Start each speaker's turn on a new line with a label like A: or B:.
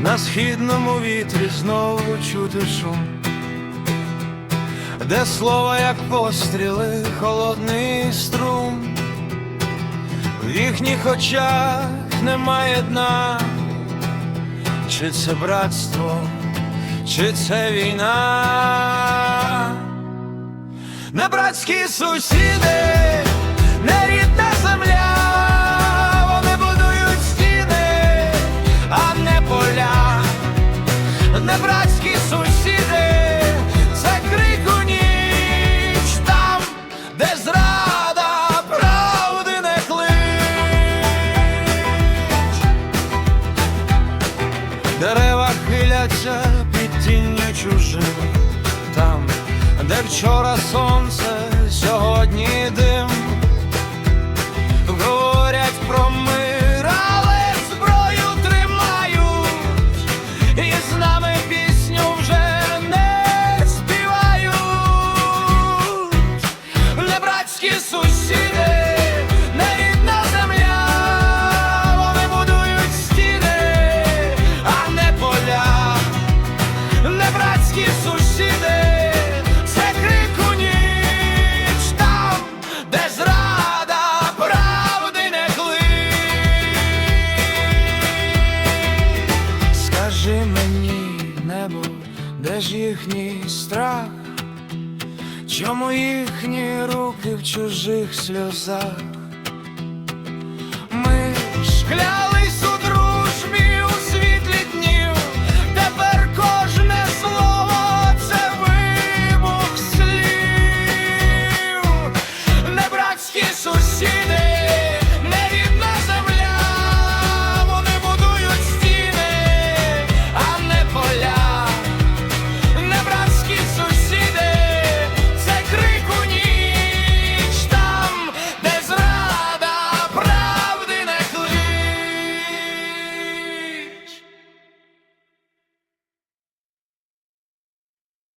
A: на східному вітрі знову чути шум, де слова, як постріли, холодний струм, в їхніх очах немає дна, чи це братство, чи це війна, не братські сусіди, не рідна не братські сусіди, це крик ніч там, де зрада правди не клич. Дерева хиляться під тінню чужим там, де вчора сонце, сьогодні дим. сусіди, це крику ніч там, де зрада правди не клич. Скажи мені, небо, де ж їхній страх, чому їхні руки в чужих сльозах? Ми шкля.